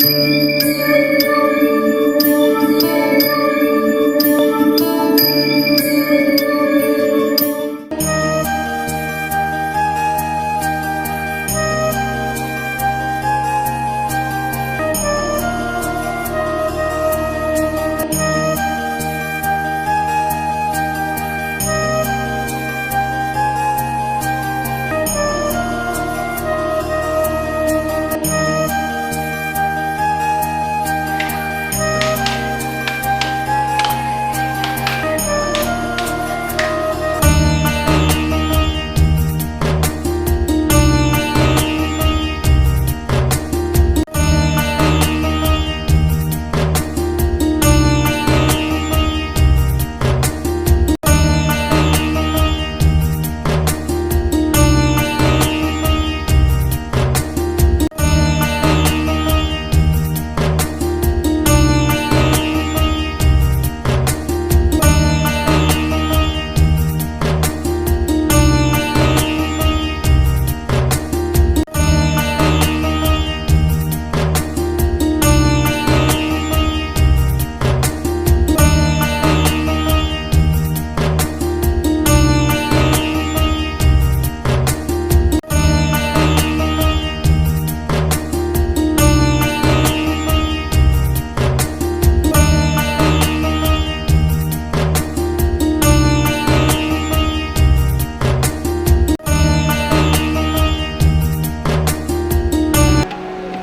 Música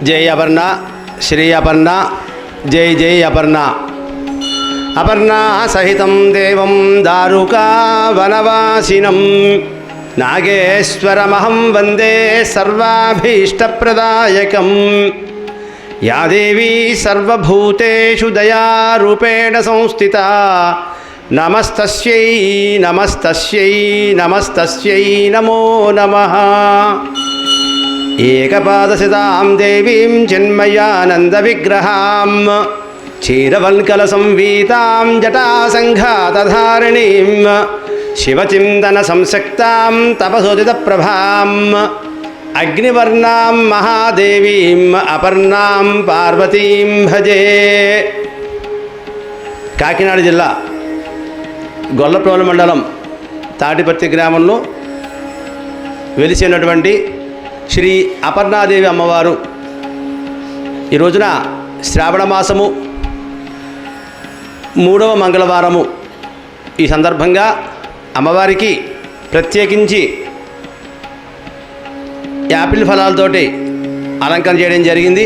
జై అపర్ణ శ్రీ అపర్ణ జై జై అపర్ణ. అపర్ణా సహితం దేవం దారుకా వనవాసినం. నాగేశ్వరమహం వందే సర్వాభీష్టప్రదాయకం. యా దేవీ సర్వభూతేషు దయారూపేణ సంస్థిత. నమస్తస్యై నమస్తస్యై నమస్తస్యై నమో నమః. ఏకపాదశితాం దేవీం చిన్మయానంద విగ్రహాం క్షీరవల్కల సంవీతాం చిన్మయానందవిగ్రహాం క్షీరవల్కలసంవీతాం జటాసङ्ఘాతధారిణీం తపసోదిత ప్రభాం అగ్నివర్ణాం మహాదేవీం అపర్ణాం పార్వతీం భజే. కాకినాడ జిల్లా గొల్లప్రోల మండలం తాటిపర్తి గ్రామంలో వెలిసినటువంటి శ్రీ అపర్ణాదేవి అమ్మవారు. ఈ రోజున శ్రావణ మాసము మూడవ మంగళవారము. ఈ సందర్భంగా అమ్మవారికి ప్రత్యేకించి యాపిల్ ఫలాలతోటి అలంకరణ చేయడం జరిగింది.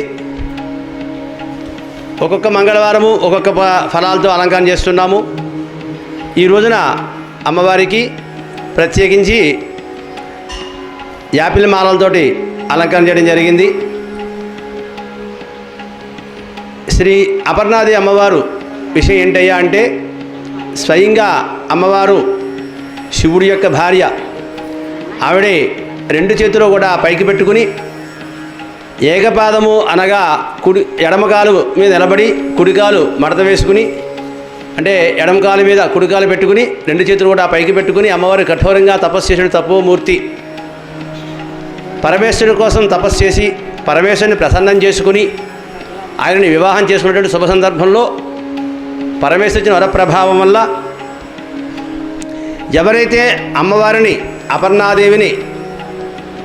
ఒక్కొక్క మంగళవారము ఒక్కొక్క ఫలాలతో అలంకరణ చేస్తున్నాము. ఈ రోజున అమ్మవారికి ప్రత్యేకించి యాపిల్ మాలలతోటి అలంకరణ చేయడం జరిగింది. శ్రీ అపర్ణాది అమ్మవారు విషయం ఏంటయ్యా అంటే స్వయంగా అమ్మవారు శివుడి యొక్క భార్య ఆవిడే రెండు చేతులు కూడా పైకి పెట్టుకుని ఏకపాదము అనగా కుడి ఎడమకాలు మీద నిలబడి కుడికాలు మడత వేసుకుని అంటే ఎడమకాలు మీద కుడికాలు పెట్టుకుని రెండు చేతులు కూడా పైకి పెట్టుకుని అమ్మవారు కఠోరంగా తపస్సు చేసిన తపోమూర్తి పరమేశ్వరుని కోసం తపస్సు చేసి పరమేశ్వరుని ప్రసన్నం చేసుకుని ఆయనని వివాహం చేసుకున్నటువంటి శుభ సందర్భంలో పరమేశ్వరుని వరప్రభావం వల్ల ఎవరైతే అమ్మవారిని అపర్ణాదేవిని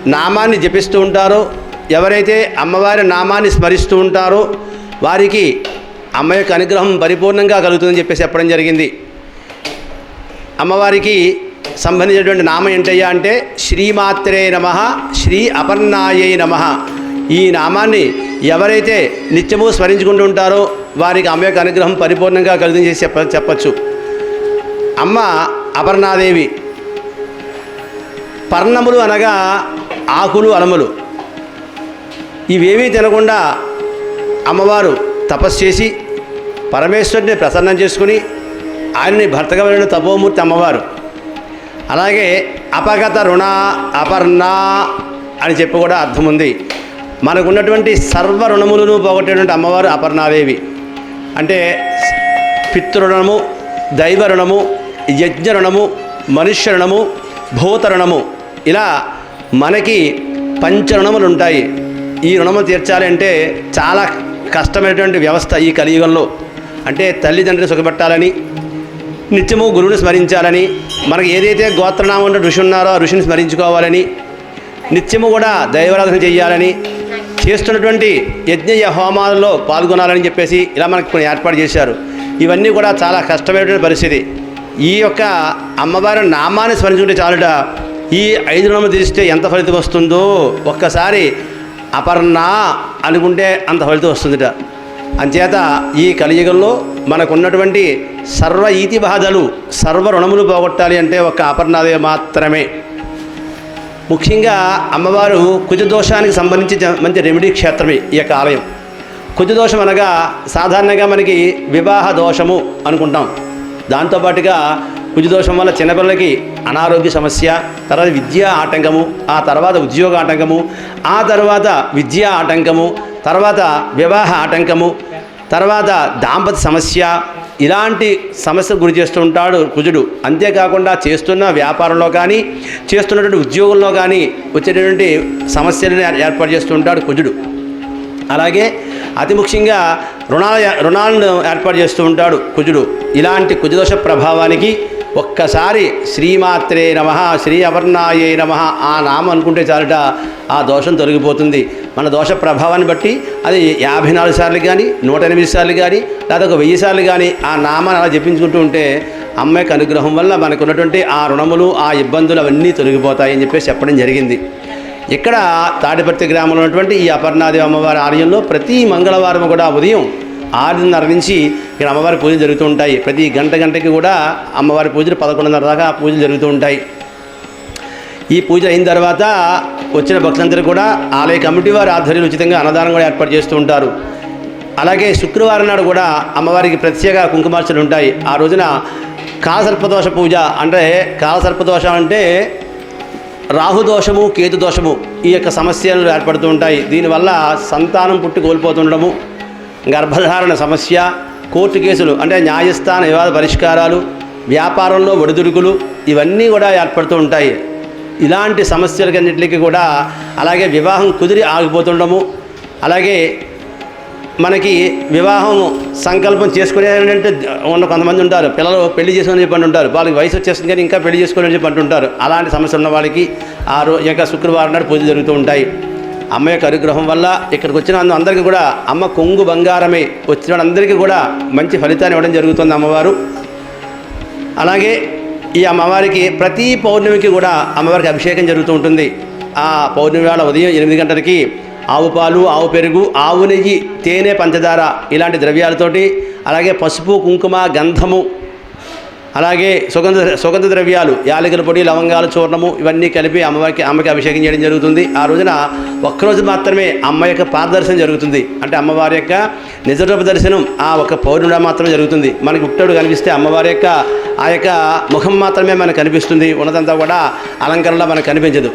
నామాన్ని జపిస్తూ ఉంటారో ఎవరైతే అమ్మవారి నామాన్ని స్మరిస్తూ ఉంటారో వారికి అమ్మ యొక్క అనుగ్రహం పరిపూర్ణంగా కలుగుతుందని చెప్పేసి చెప్పడం జరిగింది. అమ్మవారికి సంబంధించినటువంటి నామం ఏంటయ్యా అంటే శ్రీమాత్రే నమ శ్రీ అపర్ణాయే నమ. ఈ నామాన్ని ఎవరైతే నిత్యము స్మరించుకుంటూ ఉంటారో వారికి అమ్మ యొక్క అనుగ్రహం పరిపూర్ణంగా కలిగించేసి చేసి చెప్ప చెప్పచ్చు. అమ్మ అపర్ణాదేవి పర్ణములు అనగా ఆకులు అలములు. ఇవేమీ తినకుండా అమ్మవారు తపస్సు చేసి పరమేశ్వరుని ప్రసన్నం చేసుకుని ఆయన్ని భర్తగా వెళ్ళిన తపోమూర్తి అమ్మవారు. అలాగే అపగత రుణ అపర్ణ అని చెప్పి కూడా అర్థం ఉంది. మనకున్నటువంటి సర్వ రుణములను పోగొట్టేటువంటి అమ్మవారు అపర్ణాదేవి. అంటే పితృణము దైవ రుణము యజ్ఞ రుణము మనుష్య రుణము భూత రుణము. ఇలా మనకి పంచ రుణములు ఉంటాయి. ఈ రుణము తీర్చాలి అంటే చాలా కష్టమైనటువంటి వ్యవస్థ ఈ కలియుగంలో. అంటే తల్లిదండ్రులు సుఖపెట్టాలని నిత్యము గురువుని స్మరించాలని మనకు ఏదైతే గోత్రనామంలో ఋషి ఉన్నారో ఆ ఋషిని స్మరించుకోవాలని నిత్యము కూడా దైవారాధన చేయాలని చేస్తున్నటువంటి యజ్ఞ హోమాలలో పాల్గొనాలని చెప్పేసి ఇలా మనకు కొన్ని ఏర్పాటు చేశారు. ఇవన్నీ కూడా చాలా కష్టమైనటువంటి పరిస్థితి. ఈ యొక్క అమ్మవారి నామాన్ని స్మరించుకుంటే చాలుట ఈ ఐదు నామం తీస్తే ఎంత ఫలితం వస్తుందో ఒక్కసారి అపర్ణ అనుకుంటే అంత ఫలితం వస్తుందిట. అంచేత ఈ కలియుగంలో మనకున్నటువంటి సర్వ ఈతి బాధలు సర్వ రుణములు పోగొట్టాలి అంటే ఒక అపర్ణాదేవి మాత్రమే. ముఖ్యంగా అమ్మవారు కుజదోషానికి సంబంధించి మంచి రెమెడీ క్షేత్రమే ఈ యొక్క ఆలయం. కుజదోషం అనగా సాధారణంగా మనకి వివాహ దోషము అనుకుంటాం. దాంతోపాటుగా కుజదోషం వల్ల చిన్నపిల్లలకి అనారోగ్య సమస్య తర్వాత విద్యా ఆటంకము ఆ తర్వాత ఉద్యోగ ఆటంకము ఆ తర్వాత విద్యా ఆటంకము తర్వాత వివాహ ఆటంకము తర్వాత దాంపత్య సమస్య ఇలాంటి సమస్యలు గురి చేస్తుంటాడు కుజుడు. అంతేకాకుండా చేస్తున్న వ్యాపారంలో కానీ చేస్తున్నటువంటి ఉద్యోగంలో కానీ వచ్చేటటువంటి సమస్యలను ఏర్పాటు చేస్తుంటాడు కుజుడు. అలాగే అతి ముఖ్యంగా రుణాల రుణాలను ఏర్పాటు చేస్తూ ఉంటాడు కుజుడు. ఇలాంటి కుజదోష ప్రభావానికి ఒక్కసారి శ్రీమాత్రే నమ శ్రీ అవర్ణాయే నమ ఆ నామం అనుకుంటే చాలట ఆ దోషం తొలగిపోతుంది. మన దోష ప్రభావాన్ని బట్టి అది యాభై నాలుగు సార్లు కానీ నూట ఎనిమిది సార్లు కానీ లేదా ఒక వెయ్యి సార్లు కానీ ఆ నామాన్ని అలా జపించుకుంటూ ఉంటే అమ్మ యొక్క అనుగ్రహం వల్ల మనకు ఉన్నటువంటి ఆ రుణములు ఆ ఇబ్బందులు అవన్నీ తొలగిపోతాయని చెప్పేసి చెప్పడం జరిగింది. ఇక్కడ తాడిపర్తి గ్రామంలో ఉన్నటువంటి ఈ అపర్ణాదేవి అమ్మవారి ఆలయంలో ప్రతి మంగళవారం కూడా ఉదయం ఆరున్నర నుంచి ఇక్కడ అమ్మవారి పూజలు జరుగుతూ ఉంటాయి. ప్రతి గంట గంటకి కూడా అమ్మవారి పూజలు పదకొండున్నర దాకా పూజలు జరుగుతూ ఉంటాయి. ఈ పూజ అయిన తర్వాత వచ్చిన భక్తులందరూ కూడా ఆలయ కమిటీ వారి ఆధ్వర్యంలో ఉచితంగా అన్నదానం కూడా ఏర్పాటు చేస్తూ ఉంటారు. అలాగే శుక్రవారం నాడు కూడా అమ్మవారికి ప్రత్యేక కుంకుమార్చలు ఉంటాయి. ఆ రోజున కాలసర్పదోష పూజ అంటే కాలసర్పదోషం అంటే రాహుదోషము కేతు దోషము ఈ యొక్క సమస్యలు ఏర్పడుతూ ఉంటాయి. దీనివల్ల సంతానం పుట్టి కోల్పోతుండడము గర్భధారణ సమస్య కోర్టు కేసులు అంటే న్యాయస్థాన వివాద పరిష్కారాలు వ్యాపారంలో ఒడిదుడుకులు ఇవన్నీ కూడా ఏర్పడుతూ ఉంటాయి. ఇలాంటి సమస్యలకన్నింటికి కూడా అలాగే వివాహం కుదిరి ఆగిపోతుండము. అలాగే మనకి వివాహం సంకల్పం చేసుకునేటంటే ఉన్న కొంతమంది ఉంటారు. పిల్లలు పెళ్ళి చేసుకుని చెప్పి ఉంటారు. వాళ్ళకి వయసు వచ్చేస్తుంది కానీ ఇంకా పెళ్ళి చేసుకోవాలని చెప్పి అంటుంటారు అలాంటి సమస్యలు ఉన్న వాళ్ళకి ఆ రోజు యొక్క శుక్రవారం నాడు పూజలు జరుగుతూ ఉంటాయి. అమ్మ యొక్క అనుగ్రహం వల్ల ఇక్కడికి వచ్చిన అందరికీ కూడా అమ్మ కొంగు బంగారమే వచ్చిన వాళ్ళందరికీ కూడా మంచి ఫలితాన్ని ఇవ్వడం జరుగుతుంది అమ్మవారు. అలాగే ఈ అమ్మవారికి ప్రతి పౌర్ణమికి కూడా అమ్మవారికి అభిషేకం జరుగుతూ ఉంటుంది. ఆ పౌర్ణమి వేళ ఉదయం ఎనిమిది గంటలకి ఆవు పాలు ఆవు పెరుగు ఆవు నెయ్యి తేనె పంచదార ఇలాంటి ద్రవ్యాలతోటి అలాగే పసుపు కుంకుమ గంధము అలాగే సుగంధ సుగంధ ద్రవ్యాలు యాలకుల పొడి లవంగాలు చూర్ణము ఇవన్నీ కలిపి అమ్మవారికి అమ్మకి అభిషేకం చేయడం జరుగుతుంది. ఆ రోజున ఒక్కరోజు మాత్రమే అమ్మ యొక్క పారదర్శనం జరుగుతుంది. అంటే అమ్మవారి యొక్క నిజరూప దర్శనం ఆ ఒక పౌర్ణమిలో మాత్రమే జరుగుతుంది. మనకి ఉట్టడు కనిపిస్తే అమ్మవారి యొక్క ఆ యొక్క ముఖం మాత్రమే మనకు కనిపిస్తుంది. ఉన్నదంతా కూడా అలంకరణలో మనకు కనిపించదు.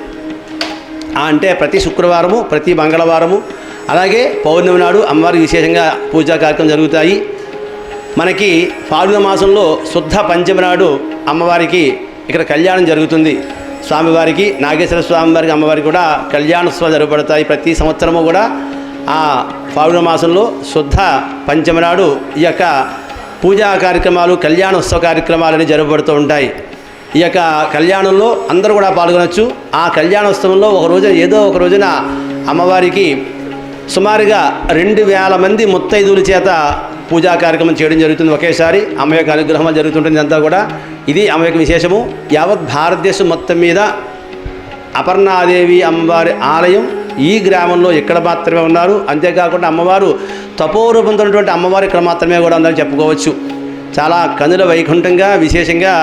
అంటే ప్రతి శుక్రవారము ప్రతి మంగళవారము అలాగే పౌర్ణమి నాడు అమ్మవారికి విశేషంగా పూజా కార్యక్రమం జరుగుతాయి. మనకి ఫాల్గుణ మాసంలో శుద్ధ పంచమి నాడు అమ్మవారికి ఇక్కడ కళ్యాణం జరుగుతుంది. స్వామివారికి నాగేశ్వర స్వామివారికి అమ్మవారికి కూడా కళ్యాణోత్సవాలు జరగబడతాయి ప్రతి సంవత్సరము కూడా ఆ ఫాల్గుణ మాసంలో శుద్ధ పంచమి నాడు ఈ యొక్క పూజా కార్యక్రమాలు కళ్యాణోత్సవ అనేవి జరగబడుతూ ఉంటాయి. ఈ యొక్క కళ్యాణంలో అందరూ కూడా పాల్గొనవచ్చు ఆ కళ్యాణోత్సవంలో ఒక రోజున ఏదో ఒక రోజున అమ్మవారికి సుమారుగా రెండు వేల మంది ముత్తైదువుల చేత పూజా కార్యక్రమం చేయడం జరుగుతుంది ఒకేసారి అమ్మ యొక్క అనుగ్రహం జరుగుతుంటుంది అంతా కూడా. ఇది అమ్మ యొక్క విశేషము. యావత్ భారతదేశం మొత్తం మీద అపర్ణాదేవి అమ్మవారి ఆలయం ఈ గ్రామంలో ఇక్కడ మాత్రమే ఉన్నారు. అంతేకాకుండా అమ్మవారు తపోరూపంతో ఉన్నటువంటి అమ్మవారు ఇక్కడ మాత్రమే కూడా ఉందని చెప్పుకోవచ్చు. చాలా కనుల వైకుంఠంగా విశేషంగా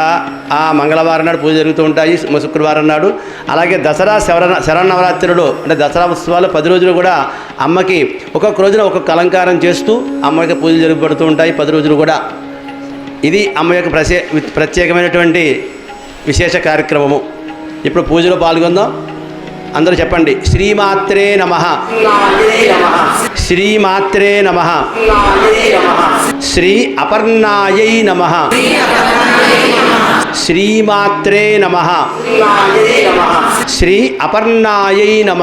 ఆ మంగళవారం నాడు పూజ జరుగుతూ ఉంటాయి శుక్రవారం నాడు. అలాగే దసరా శరణ శరణవరాత్రులు అంటే దసరా ఉత్సవాలు పది రోజులు కూడా అమ్మకి ఒక్కొక్క రోజున ఒక్కొక్క అలంకారం చేస్తూ అమ్మకి పూజలు జరుగుపడుతూ ఉంటాయి పది రోజులు కూడా. ఇది అమ్మ యొక్క ప్రత్యేకమైనటువంటి విశేష కార్యక్రమము. ఇప్పుడు పూజలో పాల్గొందాం. అందరూ చెప్పండి. శ్రీమాత్రే నమ. శ్రీమాత్రే నమ. శ్రీ అపర్ణాయై నమ. శ్రీమాత్రే నమ. శ్రీ అపర్ణాయై నమ.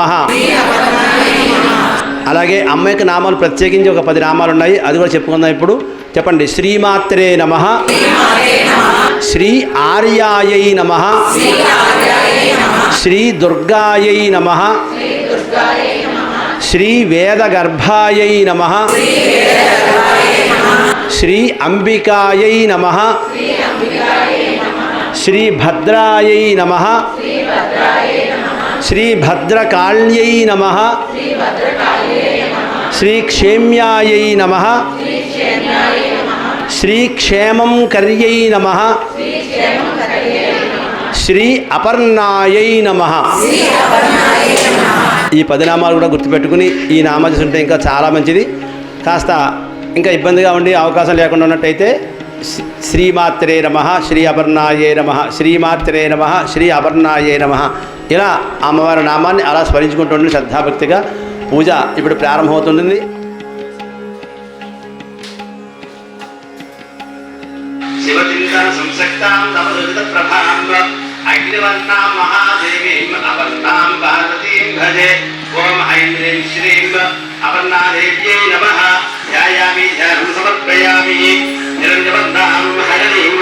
అలాగే అమ్మాయికి నామాలు ప్రత్యేకించి ఒక పది నామాలు ఉన్నాయి అది కూడా చెప్పుకుందాం ఇప్పుడు. చెప్పండి. శ్రీమాత్రే నమ. శ్రీ ఆర్యాయై నమ శ్రీ దుర్గాయై నమ శ్రీ వేదగర్భాయై నమ శ్రీ అంబికాయై నమ శ్రీ భద్రాయై నమ శ్రీ భద్రకాళ్యై నమ శ్రీ క్షేమ్యాయై నమ శ్రీ క్షేమం కర్యై నమ. శ్రీ అపర్ణాయై నమ. ఈ పది నామాలు కూడా గుర్తుపెట్టుకుని ఈ నామాలు ఉంటే ఇంకా చాలా మంచిది. కాస్త ఇంకా ఇబ్బందిగా ఉండి అవకాశం లేకుండా ఉన్నట్టయితే శ్రీమాత్రే నమ శ్రీ అపర్ణాయే నమ శ్రీమాత్రే నమ శ్రీ అపర్ణాయే నమ. ఇలా అమ్మవారి నామాన్ని అలా స్మరించుకుంటుండే శ్రద్ధాభక్తిగా. పూజ ఇప్పుడు ప్రారంభమవుతుంది. శివచింతన సంసక్తాం ప్రభాం అగ్నివర్ణాం మహాదేవీం అపర్ణాం పార్వతీం భజే ఓం ఐం హ్రీం శ్రీం అపర్ణాదేవ్యై నమః ధ్యాయామి ధ్యానం సమర్పయామి నిరంజవర్ణాం హరణీం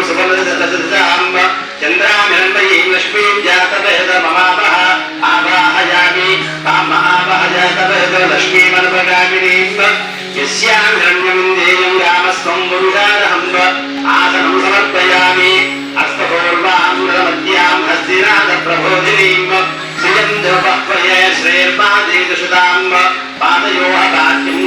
లక్ష్మీం జాతవేద ఆవాహయామి తామ ఆవాహ జాతవేద లక్ష్మీమనుపగామినీం యస్యాం హిరణ్యమిందేయం రామస్వం పురుషారహం ఆసనం సమర్పయామి అస్తపూర్వాం మధ్యాం హస్తినాథ ప్రబోధినీం శ్రియం ధ్రువహ్వయే శ్రేర్మాదేశుతాం పాదయోః పాద్యం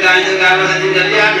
భేదమాగుండామి శ్రీగాయ గామ సత్యం కళ్యాణి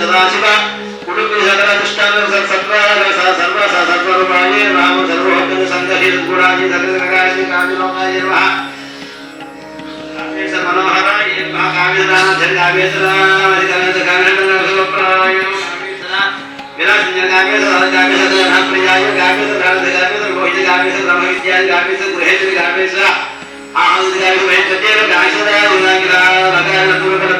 సదాశివ కుటుంబ సకల దుష్టాన సర్వ సర్వరూపాయ నమః సర్వోపద సంగహిత గుణాయ సకలగాయ కామిలోకాయ నమః కామేశ కామేశదాన గృహేశ్వరి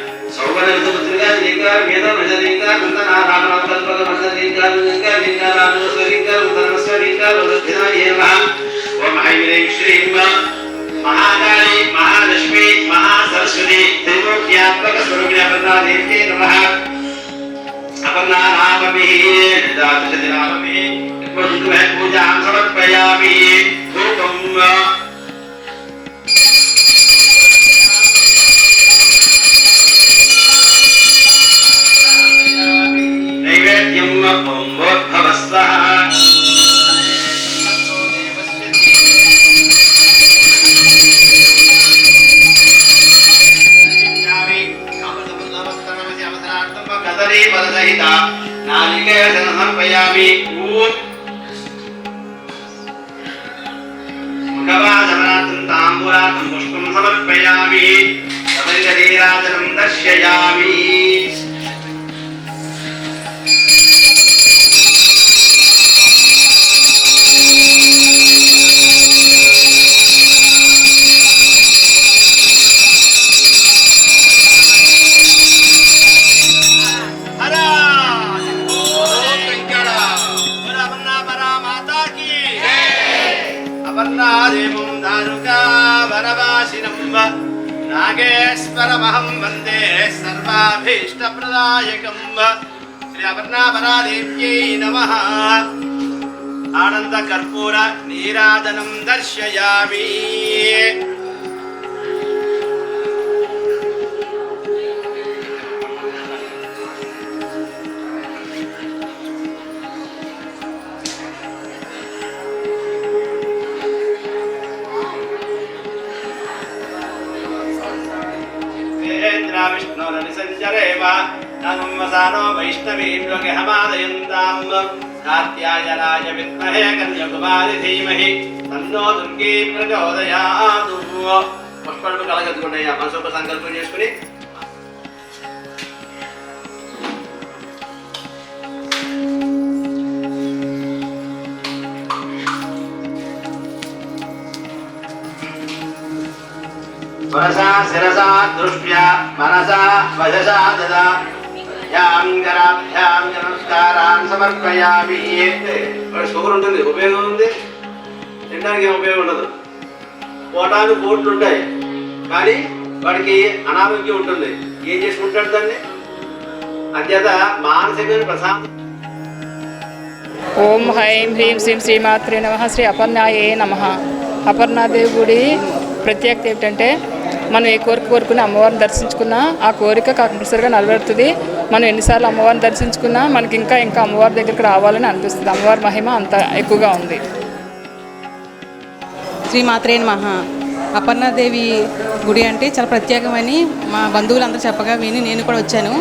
సౌగనరుతులుగా నీకా వేద నజరీకా నందనా రామరామకల్పక మసరీకా నందికా నింగా నాలికేశన సమర్పయామి ఊ ముఖవాసనార్థం తాంబూలార్థం పుష్పం సమర్పయామి శరీరాజనం దర్శయామి కర్పూర నీరాదనం దర్శయామి. దేవేంద్ర విష్ణురని సంచరేవ నమసానో వైష్ణవీం లోకహమాదయంతాం కాత్యాయనాయ విద్మహే కన్యకుమారి ధీమహి తన్నో దుర్గీ ప్రచోదయాదు పుష్పలు కలగదుకున్నాయి మనసు సంకల్పం చేసుకుని మనసా శిరసా దృష్ట్యా మనసా వజసా దదా యాం గరాభ్యాం నమస్కారాన్ సమర్పయామి వాడి షుగర్ ఉంటుంది ఉపయోగం ఉంది? తినడానికి ఏం ఉపయోగం ఉండదు. పోటాలు కోట్లు ఉంటాయి కానీ వాడికి అనారోగ్యం ఉంటుంది. ఏం చేసుకుంటాడు దాన్ని? అంచేత మానసికమైన ప్రశాంత ఓం హైం హ్రీం శ్రీం శ్రీమాత్రే నమ శ్రీ అపర్ణాయే నమ. అపర్ణాదేవి గుడి ప్రత్యేకత ఏమిటంటే మనం ఏ కోరిక కోరుకుని అమ్మవారిని దర్శించుకున్నా ఆ కోరిక కంపల్సరిగా నిలబెడుతుంది మనం ఎన్నిసార్లు అమ్మవారిని దర్శించుకున్నా మనకి ఇంకా ఇంకా అమ్మవారి దగ్గరికి రావాలని అనిపిస్తుంది. అమ్మవారి మహిమ అంత ఎక్కువగా ఉంది. శ్రీమాత్రే మహా అపర్ణాదేవి గుడి అంటే చాలా ప్రత్యేకమని మా బంధువులందరూ చెప్పగా విని నేను కూడా వచ్చాను.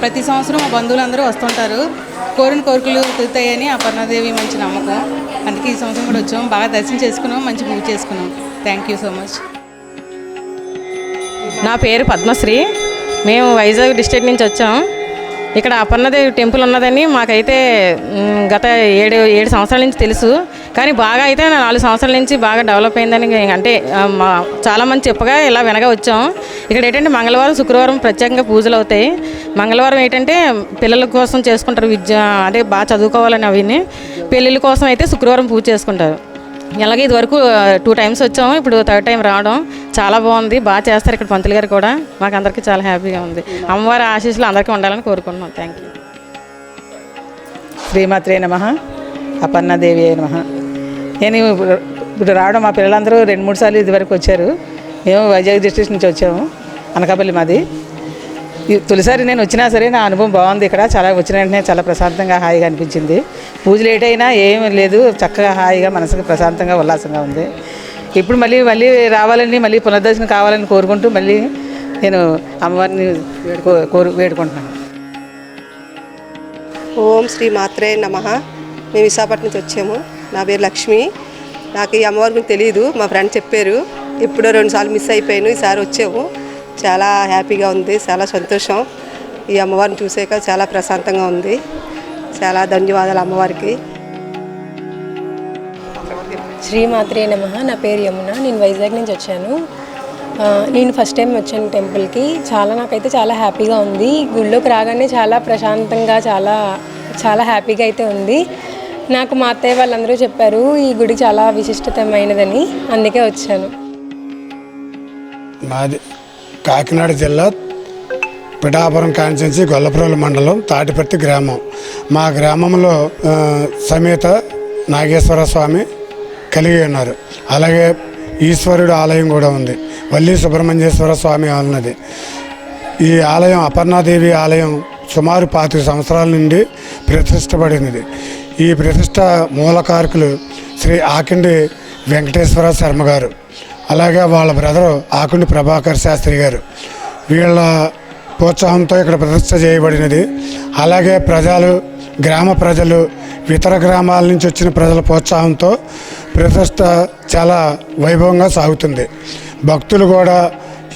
ప్రతి సంవత్సరం మా బంధువులందరూ వస్తుంటారు. కోరిన కోరికలు తీరుతాయని అపర్ణాదేవి మంచి నమ్మకం. అందుకే ఈ సంవత్సరం కూడా వచ్చాం. బాగా దర్శనం చేసుకున్నాం. మంచి పూజ చేసుకున్నాం. థ్యాంక్ యూ సో మచ్ నా పేరు పద్మశ్రీ. మేము వైజాగ్ డిస్ట్రిక్ట్ నుంచి వచ్చాం. ఇక్కడ అపర్ణదేవి టెంపుల్ ఉన్నదని మాకైతే గత ఏడు ఏడు సంవత్సరాల నుంచి తెలుసు. కానీ బాగా అయితే నాలుగు సంవత్సరాల నుంచి బాగా డెవలప్ అయిందని అంటే మా చాలామంది చెప్పగా ఇలా వెనక వచ్చాం. ఇక్కడ ఏంటంటే మంగళవారం శుక్రవారం ప్రత్యేకంగా పూజలు అవుతాయి. మంగళవారం ఏంటంటే పిల్లల కోసం చేసుకుంటారు విద్య అంటే బాగా చదువుకోవాలని అవిని పెళ్ళిళ్ళ కోసం అయితే శుక్రవారం పూజ చేసుకుంటారు. ఇలాగే ఇది వరకు టూ టైమ్స్ వచ్చాము. ఇప్పుడు థర్డ్ టైం రావడం. చాలా బాగుంది. బాగా చేస్తారు ఇక్కడ పంతులు గారు కూడా. మాకు అందరికీ చాలా హ్యాపీగా ఉంది. అమ్మవారి ఆశీస్సులు అందరికీ ఉండాలని కోరుకుంటున్నాం. థ్యాంక్ యూ శ్రీమాత్రే నమ. అపర్ణదేవి నమ. నేను ఇప్పుడు ఇప్పుడు రావడం మా పిల్లలందరూ రెండు మూడు సార్లు ఇదివరకు వచ్చారు. మేము వైజాగ్ డిస్ట్రిక్ట్ నుంచి వచ్చాము. అనకాపల్లి మాది. తొలిసారి నేను వచ్చినా సరే నా అనుభవం బాగుంది ఇక్కడ. చాలా వచ్చిన వెంటనే చాలా ప్రశాంతంగా హాయిగా అనిపించింది. పూజ లేట్ అయినా ఏం లేదు. చక్కగా హాయిగా మనసుకు ప్రశాంతంగా ఉల్లాసంగా ఉంది. ఇప్పుడు మళ్ళీ మళ్ళీ రావాలని మళ్ళీ పునర్దర్శనం కావాలని కోరుకుంటూ మళ్ళీ నేను అమ్మవారిని కోరు వేడుకుంటున్నాను. ఓం శ్రీ మాత్రే నమ. మేము విశాఖపట్నం నుంచి వచ్చాము. నా పేరు లక్ష్మి. నాకు ఈ అమ్మవారి గురించి తెలియదు మా ఫ్రెండ్ చెప్పారు. ఎప్పుడో రెండుసార్లు మిస్ అయిపోయాను. ఈసారి వచ్చాము. చాలా హ్యాపీగా ఉంది చాలా సంతోషం. ఈ అమ్మవారిని చూసాక చాలా ప్రశాంతంగా ఉంది. చాలా ధన్యవాదాలు అమ్మవారికి. శ్రీమాత్రే నమ. నా పేరు యమున. నేను వైజాగ్ నుంచి వచ్చాను. నేను ఫస్ట్ టైం వచ్చాను టెంపుల్కి. చాలా నాకైతే చాలా హ్యాపీగా ఉంది. గుళ్ళోకి రాగానే చాలా ప్రశాంతంగా చాలా చాలా హ్యాపీగా అయితే ఉంది. నాకు మా అత్తయ్య వాళ్ళందరూ చెప్పారు ఈ గుడి చాలా విశిష్టతమైనదని. అందుకే వచ్చాను. మాది కాకినాడ జిల్లా పిఠాపురం కాన్స్టెన్సీ గొల్లపురం మండలం తాటిపర్తి గ్రామం. మా గ్రామంలో సమేత నాగేశ్వర స్వామి కలిగి ఉన్నారు. అలాగే ఈశ్వరుడు ఆలయం కూడా ఉంది. వల్లి సుబ్రహ్మణ్యేశ్వర స్వామి ఉన్నది. ఈ ఆలయం అపర్ణాదేవి ఆలయం సుమారు పాతిక సంవత్సరాల నుండి ప్రతిష్టపడినది ఈ ప్రతిష్ట మూలకారకులు శ్రీ ఆకిండి వెంకటేశ్వర శర్మ గారు. అలాగే వాళ్ళ బ్రదరు ఆకుండి ప్రభాకర్ శాస్త్రి గారు. వీళ్ళ ప్రోత్సాహంతో ఇక్కడ ప్రతిష్ట చేయబడినది. అలాగే ప్రజలు గ్రామ ప్రజలు ఇతర గ్రామాల నుంచి వచ్చిన ప్రజల ప్రోత్సాహంతో ప్రతిష్ట చాలా వైభవంగా సాగుతుంది. భక్తులు కూడా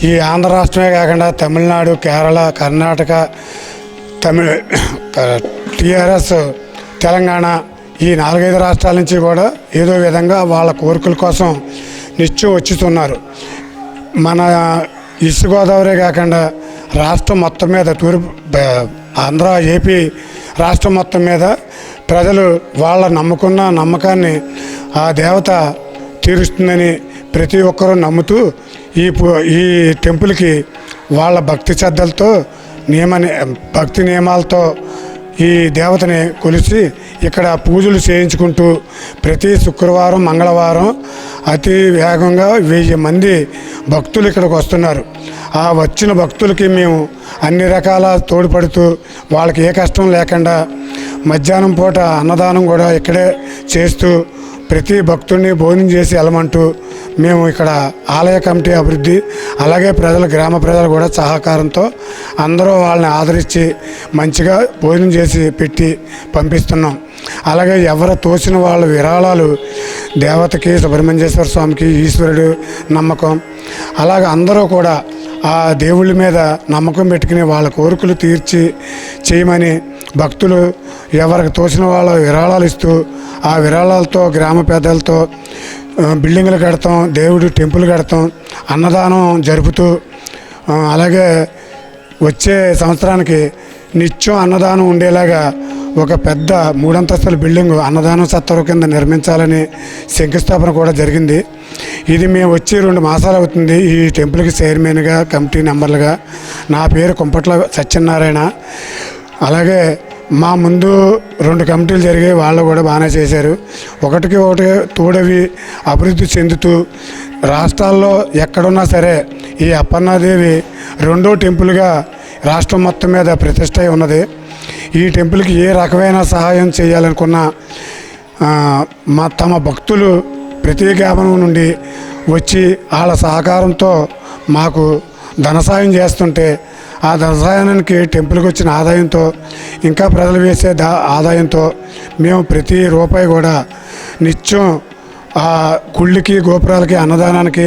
ఈ ఆంధ్ర రాష్ట్రమే కాకుండా తమిళనాడు కేరళ కర్ణాటక తమిళ టీఆర్ఎస్ తెలంగాణ ఈ నాలుగైదు రాష్ట్రాల నుంచి కూడా ఏదో విధంగా వాళ్ళ కోరికల కోసం నిత్యం వచ్చుతున్నారు మన ఈస్ట్ గోదావరి కాకుండా రాష్ట్రం మొత్తం మీద తూర్పు ఆంధ్ర ఏపీ రాష్ట్రం మొత్తం మీద ప్రజలు వాళ్ళ నమ్ముకున్న నమ్మకాన్ని ఆ దేవత తీరుస్తుందని ప్రతి ఒక్కరూ నమ్ముతూ ఈ ఈ టెంపుల్కి వాళ్ళ భక్తి శ్రద్ధలతో నియమ భక్తి నియమాలతో ఈ దేవతని కొలిచి ఇక్కడ పూజలు చేయించుకుంటూ ప్రతి శుక్రవారం మంగళవారం అతి వేగంగా వెయ్యి మంది భక్తులు ఇక్కడికి వస్తున్నారు. ఆ వచ్చిన భక్తులకి మేము అన్ని రకాల తోడ్పడుతూ వాళ్ళకి ఏ కష్టం లేకుండా మధ్యాహ్నం పూట అన్నదానం కూడా ఇక్కడే చేస్తూ ప్రతి భక్తుడిని భోజనం చేసి వెళ్ళమంటూ మేము ఇక్కడ ఆలయ కమిటీ అభివృద్ధి అలాగే ప్రజలు గ్రామ ప్రజలు కూడా సహకారంతో అందరూ వాళ్ళని ఆదరించి మంచిగా భోజనం చేసి పెట్టి పంపిస్తున్నాం. అలాగే ఎవరు తోచిన వాళ్ళ విరాళాలు దేవతకి సుబ్రహ్మణ్యేశ్వర స్వామికి ఈశ్వరుడు నమ్మకం. అలాగ అందరూ కూడా ఆ దేవుళ్ళ మీద నమ్మకం పెట్టుకుని వాళ్ళ కోరికలు తీర్చి చేయమని భక్తులు ఎవరికి తోచిన వాళ్ళ విరాళాలు ఇస్తూ ఆ విరాళాలతో గ్రామ పేదలతో బిల్డింగ్లు కడతాం దేవుడు టెంపుల్ కడతాం అన్నదానం జరుపుతూ అలాగే వచ్చే సంవత్సరానికి నిత్యం అన్నదానం ఉండేలాగా ఒక పెద్ద మూడంతస్తుల బిల్డింగ్ అన్నదానం సత్వరం కింద నిర్మించాలని శంకుస్థాపన కూడా జరిగింది. ఇది మేము వచ్చి రెండు మాసాలు అవుతుంది ఈ టెంపుల్కి చైర్మన్గా కమిటీ మెంబర్లుగా. నా పేరు కుంపట్ల సత్యనారాయణ. అలాగే మా ముందు రెండు కమిటీలు జరిగాయి వాళ్ళు కూడా బాగానే చేశారు. ఒకటికి ఒకటి తోడవి అభివృద్ధి చెందుతూ రాష్ట్రాల్లో ఎక్కడున్నా సరే ఈ అప్పన్నాదేవి రెండో టెంపుల్గా రాష్ట్రం మొత్తం మీద ప్రతిష్ట అయి ఉన్నది. ఈ టెంపుల్కి ఏ రకమైన సహాయం చేయాలనుకున్నా మా తమ భక్తులు ప్రతి గ్రామం నుండి వచ్చి వాళ్ళ సహకారంతో మాకు ధన సాయం చేస్తుంటే ఆ ధనసాయానికి టెంపుల్కి వచ్చిన ఆదాయంతో ఇంకా ప్రజలు వేసే దా ఆదాయంతో మేము ప్రతి రూపాయి కూడా నిత్యం ఆ గుళ్ళకి గోపురాలకి అన్నదానానికి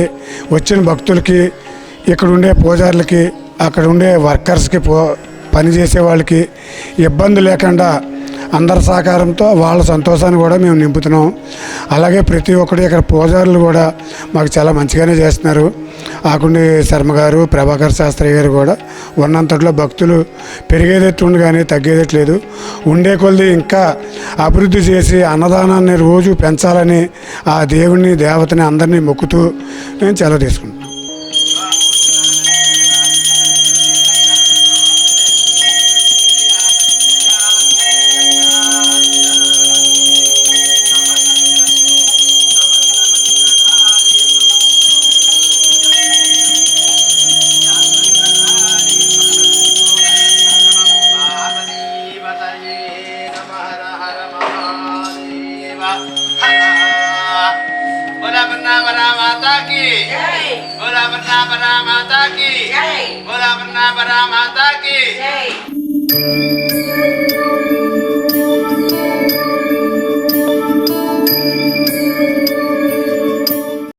వచ్చిన భక్తులకి ఇక్కడ ఉండే పూజారులకి అక్కడ ఉండే వర్కర్స్కి పో పని చేసే వాళ్ళకి ఇబ్బంది లేకుండా అందరి సహకారంతో వాళ్ళ సంతోషాన్ని కూడా మేము నింపుతున్నాం. అలాగే ప్రతి ఒక్కరు ఇక్కడ పూజారులు కూడా మాకు చాలా మంచిగానే చేస్తున్నారు. ఆకుండి శర్మ గారు ప్రభాకర్ శాస్త్రి గారు కూడా ఉన్నంతట్లో భక్తులు పెరిగేదెట్టుండి కానీ తగ్గేదట్లేదు ఉండే కొలది ఇంకా అభివృద్ధి చేసి అన్నదానాన్ని రోజు పెంచాలని ఆ దేవుణ్ణి దేవతని అందరినీ మొక్కుతూ నేను సెలవు తీసుకుంటున్నాను.